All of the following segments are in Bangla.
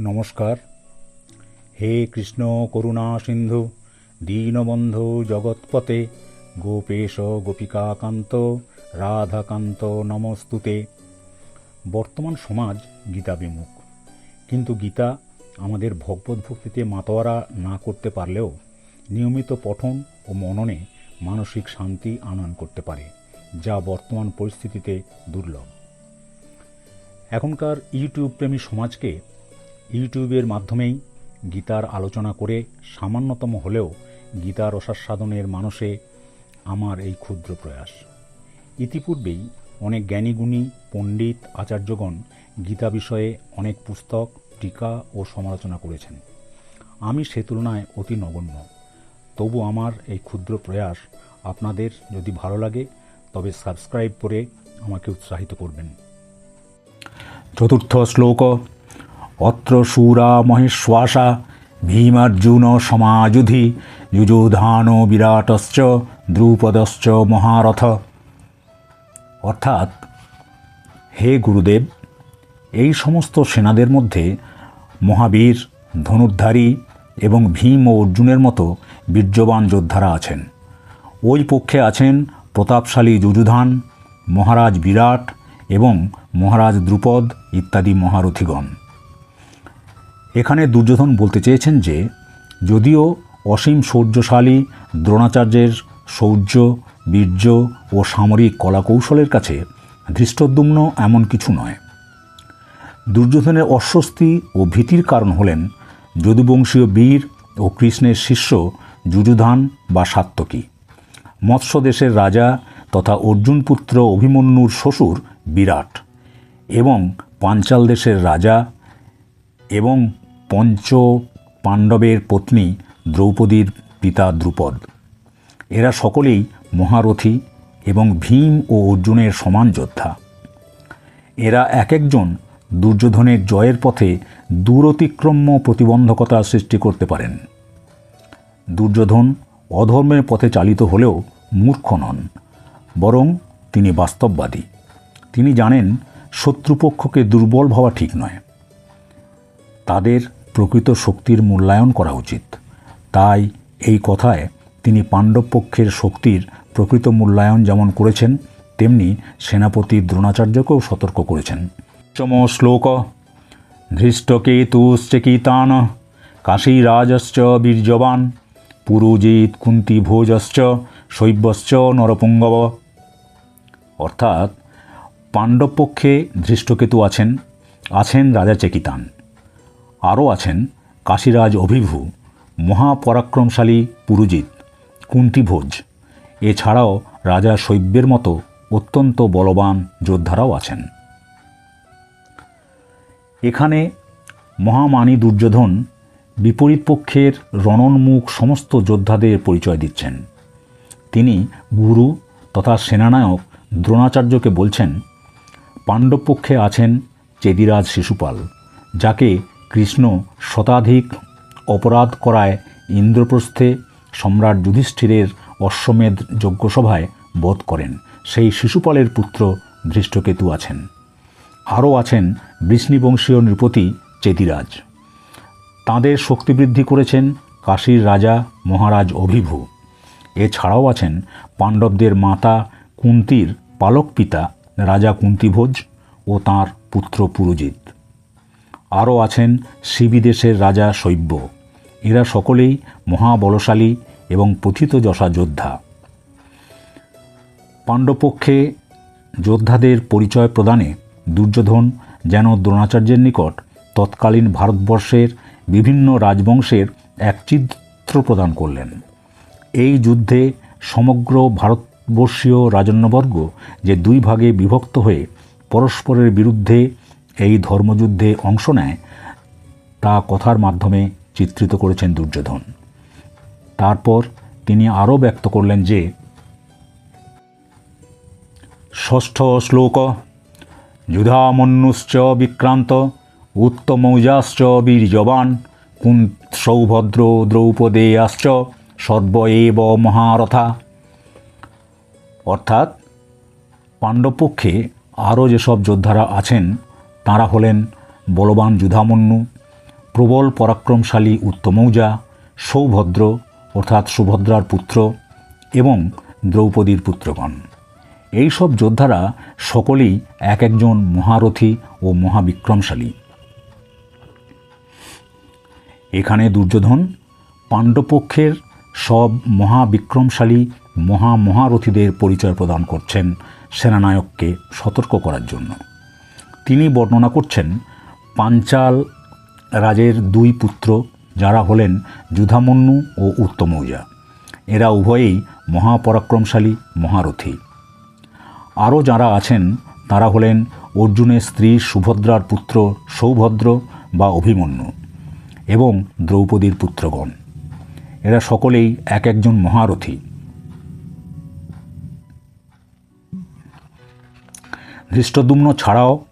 নমস্কার। হে কৃষ্ণ করুণা সিন্ধু, দীনবন্ধু জগৎপতে, গোপেশ গোপিকাকান্ত, রাধাকান্ত নমস্তুতে। বর্তমান সমাজ গীতা বিমুখ কিন্তু গীতা আমাদের ভগবত ভক্তিতে মাতোয়ারা না করতে পারলেও নিয়মিত পঠন ও মননে মানসিক শান্তি আনয়ন করতে পারে, যা বর্তমান পরিস্থিতিতে দুর্লভ। এখনকার ইউটিউব প্রেমী সমাজকে ইউটিউবের মাধ্যমেই গীতার আলোচনা করে সামান্যতম হলেও গীতার রসাস্বাদনের মানুষে আমার এই ক্ষুদ্র প্রয়াস। ইতিপূর্বেই অনেক জ্ঞানীগুণী, পণ্ডিত, আচার্যগণ গীতা বিষয়ে অনেক পুস্তক, টিকা ও সমালোচনা করেছেন। আমি সে তুলনায় অতি নগণ্য। তবু আমার এই ক্ষুদ্র প্রয়াস আপনাদের যদি ভালো লাগে, তবে সাবস্ক্রাইব করে আমাকে উৎসাহিত করবেন। চতুর্থ শ্লোক অত্র শূরা মহেশ্বাসা ভীমার্জুন সমাযুধি যুযোধান বিরাটশ্চ, দ্রুপদশ্চ মহারথ। অর্থাৎ, হে গুরুদেব, এই সমস্ত সেনাদের মধ্যে মহাবীর, ধনুর্ধারী এবং ভীম ও অর্জুনের মতো বীর্যবান যোদ্ধারা আছেন। ওই পক্ষে আছেন প্রতাপশালী যুযুধান মহারাজ বিরাট এবং মহারাজ দ্রুপদ ইত্যাদি মহারথীগণ। এখানে দুর্যোধন বলতে চেয়েছেন যে, যদিও অসীম শৌর্যশালী দ্রোণাচার্যের শৌর্য, বীর্য ও সামরিক কলাকৌশলের কাছে ধৃষ্টদ্যুম্ন এমন কিছু নয়। দুর্যোধনের অস্বস্তি ও ভীতির কারণ হলেন যদুবংশীয় বীর ও কৃষ্ণের শিষ্য যুযুধান বা সাত্তকী মৎস্য দেশের রাজা তথা অর্জুনপুত্র অভিমন্যুর শ্বশুর বিরাট এবং পাঞ্চাল দেশের রাজা এবং পঞ্চ পাণ্ডবের পত্নী দ্রৌপদীর পিতা দ্রুপদ। এরা সকলেই মহারথী এবং ভীম ও অর্জুনের সমান যোদ্ধা। এরা এক একজন দুর্যোধনের জয়ের পথে দূরতিক্রম্য প্রতিবন্ধকতা সৃষ্টি করতে পারেন। দুর্যোধন অধর্মের পথে চালিত হলেও মূর্খ নন, বরং তিনি বাস্তববাদী। তিনি জানেন শত্রুপক্ষকে দুর্বল ভাবা ঠিক নয়। তাদের প্রকৃত শক্তির মূল্যায়ন করা উচিত। তাই এই কথায় তিনি পাণ্ডব পক্ষের শক্তির প্রকৃত মূল্যায়ন যেমন করেছেন, তেমনি সেনাপতি দ্রোণাচার্যকেও সতর্ক করেছেন। চম শ্লোক ধৃষ্টকেতুশ্চকিতান কাশীরাজশ্চ বীর্যবান, পুরুজিৎ কুন্তিভোজশ্চ শৈবশ্চ নরপুঙ্গব। অর্থাৎ পাণ্ডব পক্ষে ধৃষ্টকেতু আছেন আছেন রাজা চেকিতান আরও আছেন কাশীরাজ অভিভু, মহাপরাক্রমশালী পুরুজিৎ, কুন্তিভোজ। এছাড়াও রাজা শৈব্যের মতো অত্যন্ত বলবান যোদ্ধারাও আছেন। এখানে মহামানী দুর্যোধন বিপরীত পক্ষের রণন্মুখ সমস্ত যোদ্ধাদের পরিচয় দিচ্ছেন। তিনি গুরু তথা সেনানায়ক দ্রোণাচার্যকে বলছেন, পাণ্ডব পক্ষে আছেন চেদিরাজ শিশুপাল, যাকে কৃষ্ণ শতাধিক অপরাধ করায় ইন্দ্রপ্রস্থে সম্রাট যুধিষ্ঠিরের অশ্বমেধ যজ্ঞসভায় বোধ করেন। সেই শিশুপালের পুত্র ধৃষ্টকেতু আছেন। আরও আছেন বৃষ্ণিবংশীয় নৃপতি চেতিরাজ। তাঁদের শক্তিবৃদ্ধি করেছেন কাশীর রাজা মহারাজ অভিভু। এছাড়াও আছেন পাণ্ডবদের মাতা কুন্তির পালক পিতা রাজা কুন্তিভোজ ও তাঁর পুত্র পুরুজিৎ। আরও আছেন শিবিদেশের রাজা শৈব্য এরা সকলেই মহাবলশালী এবং পথিতযশা যোদ্ধা। পাণ্ডবপক্ষে যোদ্ধাদের পরিচয় প্রদানে দুর্যোধন যেন দ্রোণাচার্যের নিকট তৎকালীন ভারতবর্ষের বিভিন্ন রাজবংশের এক চিত্র প্রদান করলেন। এই যুদ্ধে সমগ্র ভারতবর্ষীয় রাজন্যবর্গ যে দুই ভাগে বিভক্ত হয়ে পরস্পরের বিরুদ্ধে এই ধর্মযুদ্ধে অংশ নেয়, তা কথার মাধ্যমে চিত্রিত করেছেন দুর্যোধন। তারপর তিনি আরও ব্যক্ত করলেন যে, ষষ্ঠ শ্লোক, যুধামন্যুশ্চ বিক্রান্ত, উত্তমৌজাশ্চ বীর্যবান সৌভদ্র দ্রৌপদেয়াশ্চ সর্ব এব মহারথা। অর্থাৎ পাণ্ডবপক্ষে আরও যেসব যোদ্ধারা আছেন তাঁরা হলেন বলবান যুধামন্যু, প্রবল পরাক্রমশালী উত্তমৌজা, সৌভদ্র, অর্থাৎ সুভদ্রার পুত্র এবং দ্রৌপদীর পুত্রগণ। এইসব যোদ্ধারা সকলেই এক একজন মহারথী ও মহাবিক্রমশালী। এখানে দুর্যোধন, পাণ্ডবপক্ষের সব মহাবিক্রমশালী মহা মহারথীদের পরিচয় প্রদান করছেন সেনানায়ককে সতর্ক করার জন্য। তিনি বর্ণনা করছেন, পাঞ্চাল রাজের দুই পুত্র যারা হলেন যুধামন্যু ও উত্তমৌজা। এরা উভয়েই মহাপরাক্রমশালী, মহারথী। আরও যারা আছেন, তারা হলেন অর্জুনের স্ত্রী সুভদ্রার পুত্র সৌভদ্র বা অভিমন্যু এবং দ্রৌপদীর পুত্রগণ। এরা সকলেই এক একজন মহারথী। ধৃষ্টদুম্ন ছাড়াও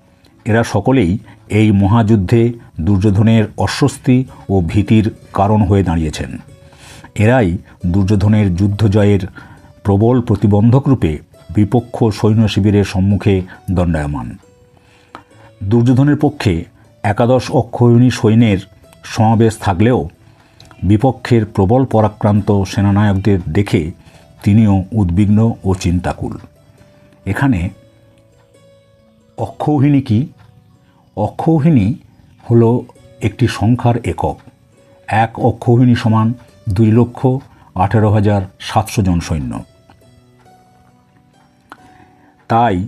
এরা সকলেই এই মহাযুদ্ধে দুর্যোধনের অস্বস্তি ও ভীতির কারণ হয়ে দাঁড়িয়েছেন। এরাই দুর্যোধনের যুদ্ধ জয়ের প্রবল প্রতিবন্ধক রূপে বিপক্ষ সৈন্য শিবিরের সম্মুখে দণ্ডায়মান। দুর্যোধনের পক্ষে একাদশ অক্ষয়ণী সৈন্যের সমাবেশ থাকলেও বিপক্ষের প্রবল পরাক্রান্ত সেনানায়কদের দেখে তিনিও উদ্বিগ্ন ও চিন্তাকুল। এখানে অক্ষৌহিণী কি? অক্ষৌহিণী হলো একটি সংখ্যার একক। এক অক্ষৌহিণী সমান দুই লক্ষ আঠেরো হাজার সাতশো জন সৈন্য। তাই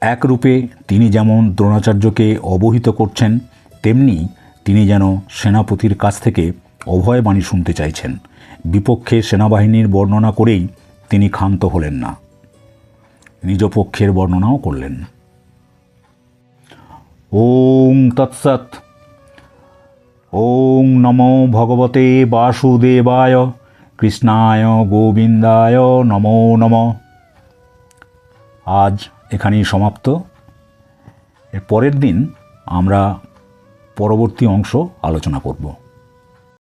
একরূপে তিনি যেমন দ্রোণাচার্যকে অবহিত করছেন, তেমনি তিনি যেন সেনাপতির কাছ থেকে অভয় বাণী শুনতে চাইছেন। বিপক্ষে সেনাবাহিনীর বর্ণনা করেই তিনি ক্ষান্ত হলেন না। নিজ পক্ষের বর্ণনাও করলেন। ওং তৎসৎ। ওং নমো ভগবতে বাসুদেবায়, কৃষ্ণায়, গোবিন্দায় নমো নম। আজ এখানেই সমাপ্ত। এর পরের দিন আমরা পরবর্তী অংশ আলোচনা করব।